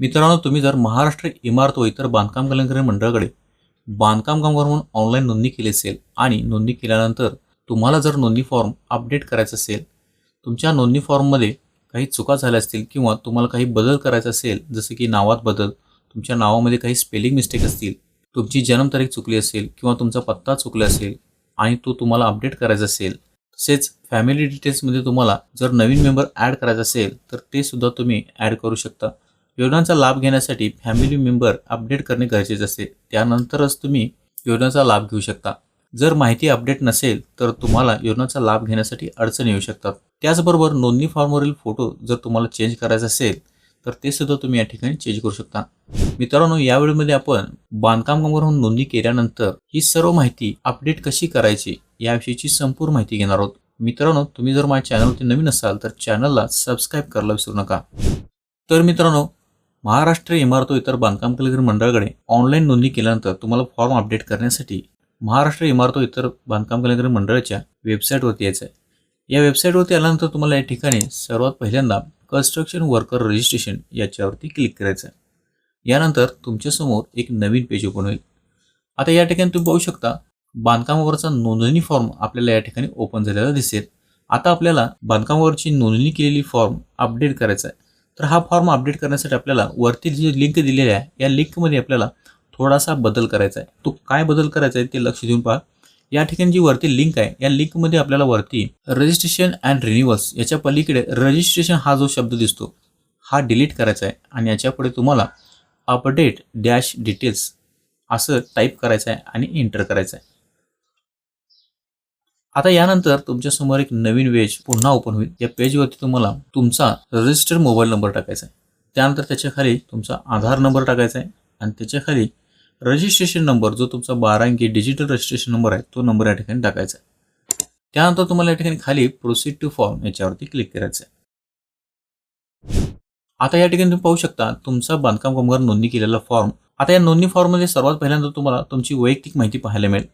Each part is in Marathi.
मित्रांनो तुम्ही जर महाराष्ट्र इमारत व इतर बांधकाम कल्याणकारी मंडळाकडे बांधकाम कामगार म्हणून ऑनलाईन नोंदणी केली असेल आणि नोंदणी केल्यानंतर तुम्हाला जर नोंदणी फॉर्म अपडेट करायचा असेल तुमच्या नोंदणी फॉर्ममध्ये काही चुका झाल्या असतील किंवा तुम्हाला काही बदल करायचा असेल जसं की नावात बदल तुमच्या नावामध्ये काही स्पेलिंग मिस्टेक असतील तुमची जन्मतारीख चुकली असेल किंवा तुमचा पत्ता चुकला असेल आणि तो तुम्हाला अपडेट करायचा असेल तसेच फॅमिली डिटेल्समध्ये तुम्हाला जर नवीन मेंबर ॲड करायचा असेल तर ते सुद्धा तुम्ही ॲड करू शकता. योजनांचा लाभ घेण्यासाठी फॅमिली मेंबर अपडेट करणे गरजेचे असते. त्यानंतरच तुम्ही योजनांचा लाभ घेऊ शकता. जर माहिती अपडेट नसेल तर तुम्हाला योजनांचा लाभ घेण्यासाठी अडचणी येऊ शकतात. त्याचबरोबर नोंदणी फॉर्मवरील फोटो जर तुम्हाला चेंज करायचा असेल तर ते सुद्धा तुम्ही या ठिकाणी चेंज करू शकता. मित्रांनो या व्हिडिओमध्ये आपण बांधकाम कामगारहून नोंदणी केल्यानंतर ही सर्व माहिती अपडेट कशी करायची याविषयीची संपूर्ण माहिती घेणार आहोत. मित्रांनो तुम्ही जर माझ्या चॅनलवरती नवीन असाल तर चॅनलला सबस्क्राईब करायला विसरू नका. तर मित्रांनो महाराष्ट्र इमारत व इतर बांधकाम कलाकार मंडळाकडे ऑनलाईन नोंदणी केल्यानंतर तुम्हाला फॉर्म अपडेट करण्यासाठी महाराष्ट्र इमारत व इतर बांधकाम कलाकार मंडळाच्या वेबसाईटवरती यायचं आहे. या वेबसाईटवरती आल्यानंतर तुम्हाला या ठिकाणी सर्वात पहिल्यांदा कन्स्ट्रक्शन वर्कर रजिस्ट्रेशन याच्यावरती क्लिक करायचं आहे. यानंतर तुमच्यासमोर एक नवीन पेज ओपन होईल. आता या ठिकाणी तुम्ही पाहू शकता बांधकामावरचा नोंदणी फॉर्म आपल्याला या ठिकाणी ओपन झालेला दिसेल. आता आपल्याला बांधकामावरची नोंदणी केलेली फॉर्म अपडेट करायचा आहे. तर हा फॉर्म अपडेट करण्यासाठी आपल्याला वरती जी लिंक दिलेली आहे या लिंकमध्ये आपल्याला थोडासा बदल करायचा आहे. तो काय बदल करायचा आहे ते लक्ष देऊन पहा. या ठिकाणी जी वरती लिंक आहे या लिंकमध्ये आपल्याला वरती रजिस्ट्रेशन अँड रिन्युअल्स याच्या पलीकडे रजिस्ट्रेशन हा जो शब्द दिसतो हा डिलीट करायचा आहे आणि याच्यापुढे तुम्हाला अपडेट डॅश डिटेल्स असं टाईप करायचं आहे आणि एंटर करायचं आहे. आता यानंतर तुमच्यासमोर एक नवीन पेज पुन्हा ओपन होईल. या पेजवरती तुम्हाला तुमचा रजिस्टर मोबाईल नंबर टाकायचा आहे. त्यानंतर त्याच्याखाली तुमचा आधार नंबर टाकायचा आहे. आणि त्याच्याखाली रजिस्ट्रेशन नंबर जो तुमचा बारा अंकी डिजिटल रजिस्ट्रेशन नंबर आहे तो नंबर या ठिकाणी टाकायचा आहे. त्यानंतर तुम्हाला या ठिकाणी खाली प्रोसीड टू फॉर्म याच्यावरती क्लिक करायचं आहे. आता या ठिकाणी तुम्ही पाहू शकता तुमचा बांधकाम कामगार नोंदणी केलेला फॉर्म आता या नोंदणी फॉर्ममध्ये सर्वात पहिल्यांदा तुम्हाला तुमची वैयक्तिक माहिती पाहायला मिळेल.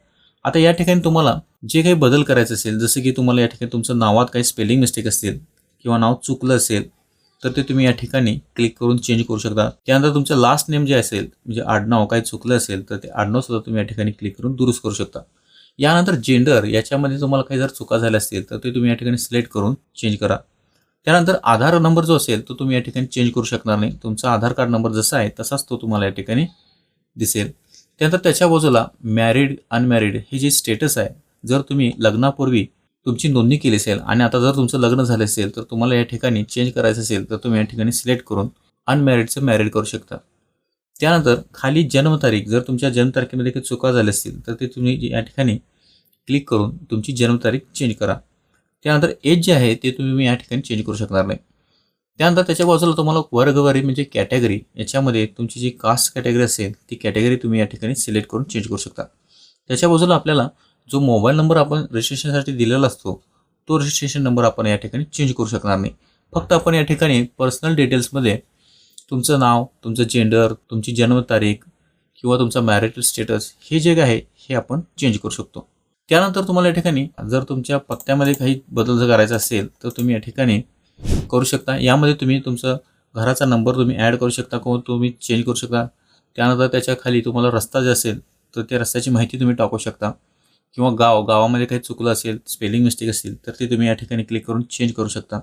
आता या ठिकाणी तुम्हाला जे काही बदल करायचे असेल जसं की तुम्हाला या ठिकाणी तुमचं नावात काही स्पेलिंग मिस्टेक असतील किंवा नाव चुकलं असेल तर ते तुम्ही या ठिकाणी क्लिक करून चेंज करू शकता. त्यानंतर तुमचं लास्ट नेम जे असेल म्हणजे आडनाव काही चुकलं असेल तर ते आडनाव सुद्धा तुम्ही या ठिकाणी क्लिक करून दुरुस्त करू शकता. यानंतर जेंडर याच्यामध्ये तुम्हाला काही जर चुका झाल्या असतील तर ते तुम्ही या ठिकाणी सिलेक्ट करून चेंज करा. त्यानंतर आधार नंबर जो असेल तो तुम्ही या ठिकाणी चेंज करू शकणार नाही. तुमचा आधार कार्ड नंबर जसा आहे तसाच तो तुम्हाला या ठिकाणी दिसेल. त्यानंतर त्याच्या बाजूला मॅरिड अनमॅरिड हे जे स्टेटस आहे जर तुम्ही लग्नापूर्वी तुमची नोंदणी केली असेल आणि आता जर तुमचं लग्न झालं असेल तर तुम्हाला या ठिकाणी चेंज करायचं असेल तर तुम्ही या ठिकाणी सिलेक्ट करून अनमॅरिडचं मॅरिड करू शकता. त्यानंतर खाली जन्मतारीख जर तुमच्या जन्मतारखेमध्ये काही चुका झाल्या असतील तर ते तुम्ही या ठिकाणी क्लिक करून तुमची जन्मतारीख चेंज करा. त्यानंतर एज जे आहे ते तुम्ही या ठिकाणी चेंज करू शकणार नाही. त्यानंतर त्याच्या बाजूला तुम्हाला वर्गवारी म्हणजे कॅटेगरी याच्यामध्ये तुमची जी कास्ट कॅटेगरी असेल ती कॅटेगरी तुम्ही या ठिकाणी सिलेक्ट करून चेंज करू शकता. त्याच्या बाजूला आपल्याला जो मोबाईल नंबर आपण रजिस्ट्रेशनसाठी दिलेला असतो तो रजिस्ट्रेशन नंबर आपण या ठिकाणी चेंज करू शकणार नाही. फक्त आपण या ठिकाणी पर्सनल डिटेल्समध्ये तुमचं नाव तुमचं जेंडर तुमची जन्मतारीख किंवा तुमचा मॅरिटल स्टेटस हे जे आहे हे आपण चेंज करू शकतो. त्यानंतर तुम्हाला या ठिकाणी जर तुमच्या पत्त्यामध्ये काही बदल जर करायचा असेल तर तुम्ही या ठिकाणी करू शकता. यामध्ये तुम्ही तुमचं घराचा नंबर तुम्ही ॲड करू शकता किंवा तुम्ही चेंज करू शकता. त्यानंतर त्याच्याखाली तुम्हाला रस्ता जे असेल तर त्या रस्त्याची माहिती तुम्ही टाकू शकता. किंवा गाव गावामध्ये काही चुकलं असेल स्पेलिंग मिस्टेक असेल तर ते तुम्ही या ठिकाणी क्लिक करून चेंज करू शकता.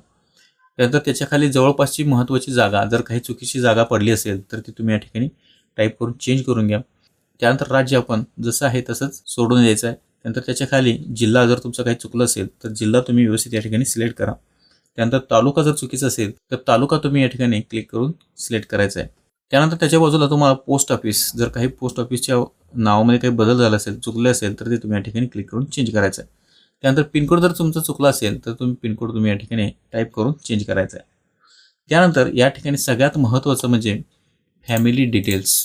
त्यानंतर त्याच्याखाली जवळपासची महत्त्वाची जागा जर काही चुकीची जागा पडली असेल तर ती तुम्ही या ठिकाणी टाईप करून चेंज करून घ्या. त्यानंतर राज्य आपण जसं आहे तसंच सोडून द्यायचं आहे. त्यानंतर त्याच्याखाली जिल्हा जर तुमचं काही चुकलं असेल तर जिल्हा तुम्ही व्यवस्थित या ठिकाणी सिलेक्ट करा. त्यानंतर तालुका जर चुकीचा असेल तर तालुका तुम्ही या ठिकाणी क्लिक करून सिलेक्ट करायचा आहे. त्यानंतर त्याच्या बाजूला तुम्हाला पोस्ट ऑफिस जर काही पोस्ट ऑफिसच्या नावामध्ये काही बदल झाला असेल चुकले असेल तर ते तुम्ही या ठिकाणी क्लिक करून चेंज करायचं आहे. त्यानंतर पिनकोड जर तुमचं चुकला असेल तर तुम्ही पिनकोड तुम्ही या ठिकाणी टाईप करून चेंज करायचा आहे. त्यानंतर या ठिकाणी सगळ्यात महत्त्वाचं म्हणजे फॅमिली डिटेल्स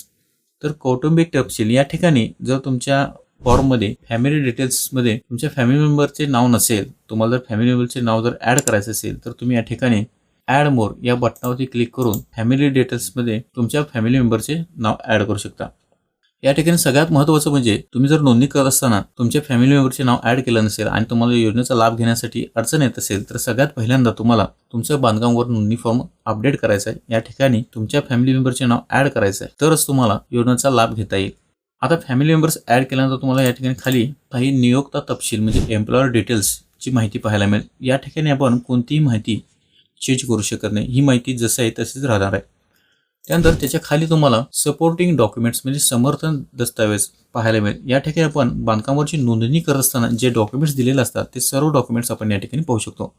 तर कौटुंबिक तपशील या ठिकाणी जर तुमच्या फॉर्ममध्ये फॅमिली डिटेल्समध्ये तुमच्या फॅमिली मेंबरचे नाव नसेल तुम्हाला जर फॅमिली मेंबरचे नाव जर ॲड करायचं असेल तर तुम्ही या ठिकाणी ॲड मोर या बटनावरती क्लिक करून फॅमिली डिटेल्समध्ये तुमच्या फॅमिली मेंबरचे नाव ॲड करू शकता. या ठिकाणी सगळ्यात महत्त्वाचं म्हणजे तुम्ही जर नोंदणी करत असताना तुमच्या फॅमिली मेंबरचे नाव ॲड केलं नसेल आणि तुम्हाला योजनेचा लाभ घेण्यासाठी अडचण येत असेल तर सगळ्यात पहिल्यांदा तुम्हाला तुमचं बांधकामवर नोंदणी फॉर्म अपडेट करायचा आहे. या ठिकाणी तुमच्या फॅमिली मेंबरचे नाव ॲड करायचं आहे. तरच तुम्हाला योजनेचा लाभ घेता येईल. आता फॅमिली मेंबर्स ऍड केल्यानंतर तुम्हाला या ठिकाणी खाली काही नियोक्ता तपशील म्हणजे एम्प्लॉयर डिटेल्सची माहिती पाहायला मिळेल. या ठिकाणी आपण कोणतीही माहिती चेंज करू शकत नाही. ही माहिती जसं आहे तशीच राहणार आहे. त्यानंतर त्याच्याखाली तुम्हाला सपोर्टिंग डॉक्युमेंट्स म्हणजे समर्थन दस्तावेज पाहायला मिळेल. या ठिकाणी आपण बांधकामावरची नोंदणी करत असताना जे डॉक्युमेंट्स दिलेले असतात ते सर्व डॉक्युमेंट्स आपण या ठिकाणी पाहू शकतो.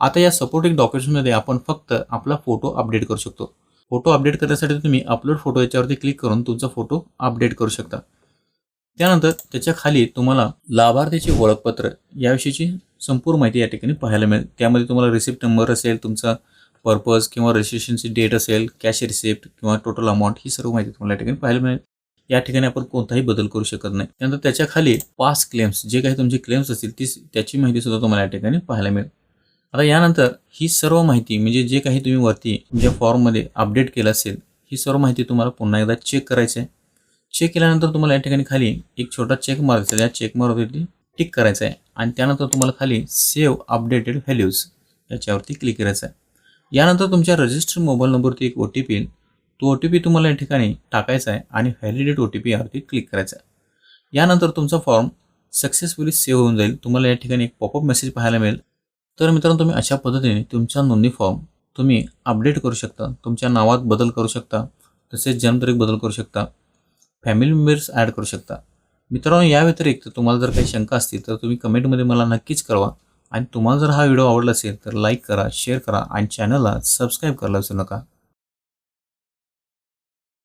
आता या सपोर्टिंग डॉक्युमेंट्समध्ये आपण फक्त आपला फोटो अपडेट करू शकतो. फोटो अपडेट करण्यासाठी तुम्ही अपलोड फोटो याच्यावरती क्लिक करून तुमचा फोटो अपडेट करू शकता. त्यानंतर त्याच्याखाली तुम्हाला लाभार्थीचे ओळखपत्र याविषयीची संपूर्ण माहिती या ठिकाणी पाहायला मिळेल. त्यामध्ये तुम्हाला रिसिप्ट नंबर असेल तुमचा पर्पज किंवा रजिस्ट्रेशनची डेट असेल कॅश रिसिप्ट किंवा टोटल अमाऊंट ही सर्व माहिती तुम्हाला या ठिकाणी पाहायला मिळेल. या ठिकाणी आपण कोणताही बदल करू शकत नाही. त्यानंतर त्याच्याखाली पास क्लेम्स जे काही तुमचे क्लेम्स असतील ती त्याची माहिती सुद्धा तुम्हाला या ठिकाणी पाहायला मिळेल. आता यानंतर ही सर्व माहिती म्हणजे जे काही तुम्ही वरती ज्या फॉर्ममध्ये अपडेट केलं असेल ही सर्व माहिती तुम्हाला पुन्हा एकदा चेक करायची आहे चेक केल्यानंतर तुम्हाला या ठिकाणी खाली एक छोटा चेक मारायचा या चेक मारवरती टिक करायचं आहे आणि त्यानंतर तुम्हाला खाली सेव्ह अपडेटेड व्हॅल्यूज याच्यावरती क्लिक करायचं आहे यानंतर तुमच्या रजिस्टर्ड मोबाईल नंबरवरती एक ओ टी पी येईल तो ओ टी पी तुम्हाला या ठिकाणी टाकायचा आहे आणि व्हॅलिडेट ओ टी पी यावरती क्लिक करायचा आहे यानंतर तुमचा फॉर्म सक्सेसफुली सेव्ह होऊन जाईल. तुम्हाला या ठिकाणी एक पॉपअप मेसेज पाहायला मिळेल. तर मित्रांनो तुम्ही अशा पद्धतीने तुमचा नोंदणी फॉर्म तुम्ही अपडेट करू शकता. तुमच्या नावात बदल करू शकता. तसेच जन्मतारीख बदल करू शकता. फॅमिली मेंबर्स ॲड करू शकता. मित्रांनो या व्यतिरिक्त तुम्हाला जर काही शंका असतील तर तुम्ही कमेंटमध्ये मला नक्कीच कळवा. आणि तुम्हाला जर हा व्हिडिओ आवडला असेल तर लाईक करा शेअर करा आणि चॅनलला सबस्क्राईब करायला विसरू नका.